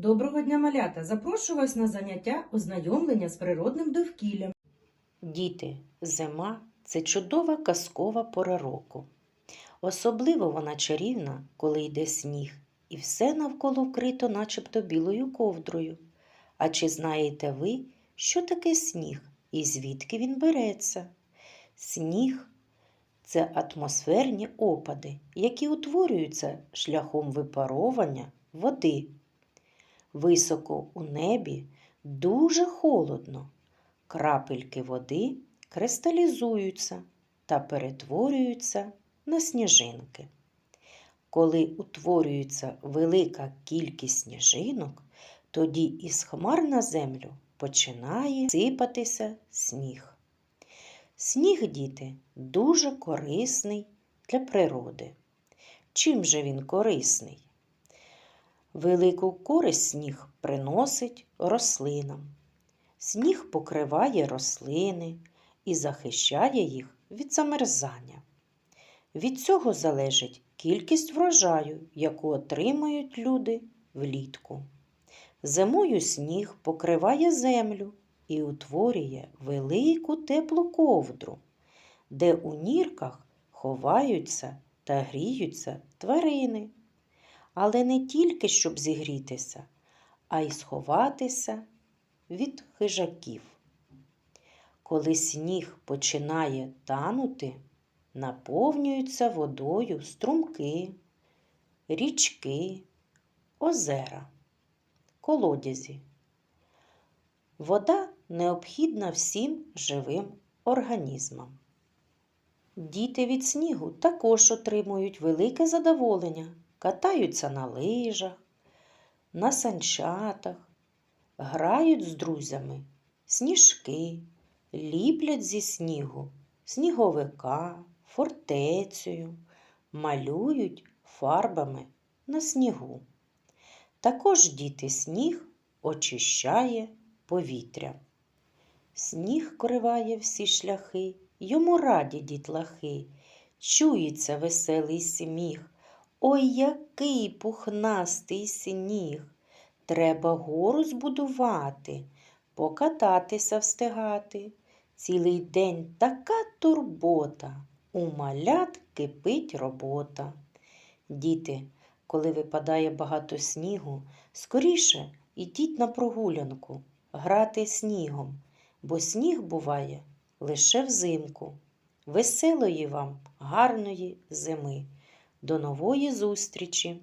Доброго дня, малята! Запрошую вас на заняття ознайомлення з природним довкіллям. Діти, зима це чудова казкова пора року. Особливо вона чарівна, коли йде сніг, і все навколо вкрито начебто білою ковдрою. А чи знаєте ви, що таке сніг і звідки він береться? Сніг це атмосферні опади, які утворюються шляхом випаровування води. Високо у небі дуже холодно. Крапельки води кристалізуються та перетворюються на сніжинки. Коли утворюється велика кількість сніжинок, тоді із хмар на землю починає сипатися сніг. Сніг, діти, дуже корисний для природи. Чим же він корисний? Велику користь сніг приносить рослинам. Сніг покриває рослини і захищає їх від замерзання. Від цього залежить кількість врожаю, яку отримують люди влітку. Зимою сніг покриває землю і утворює велику теплу ковдру, де у нірках ховаються та гріються тварини. Але не тільки щоб зігрітися, а й сховатися від хижаків. Коли сніг починає танути, наповнюються водою струмки, річки, озера, колодязі. Вода необхідна всім живим організмам. Діти від снігу також отримують велике задоволення, катаються на лижах, на санчатах, грають з друзями, сніжки, ліплять зі снігу, сніговика, фортецею, малюють фарбами на снігу. Також діти сніг очищає повітря. Сніг криває всі шляхи, йому раді дітлахи, чується веселий сміх. Ой, який пухнастий сніг! Треба гору збудувати, покататися встигати. Цілий день така турбота, у малят кипить робота. Діти, коли випадає багато снігу, скоріше йдіть на прогулянку, грати снігом, бо сніг буває лише взимку. Веселої вам, гарної зими! До нової зустрічі!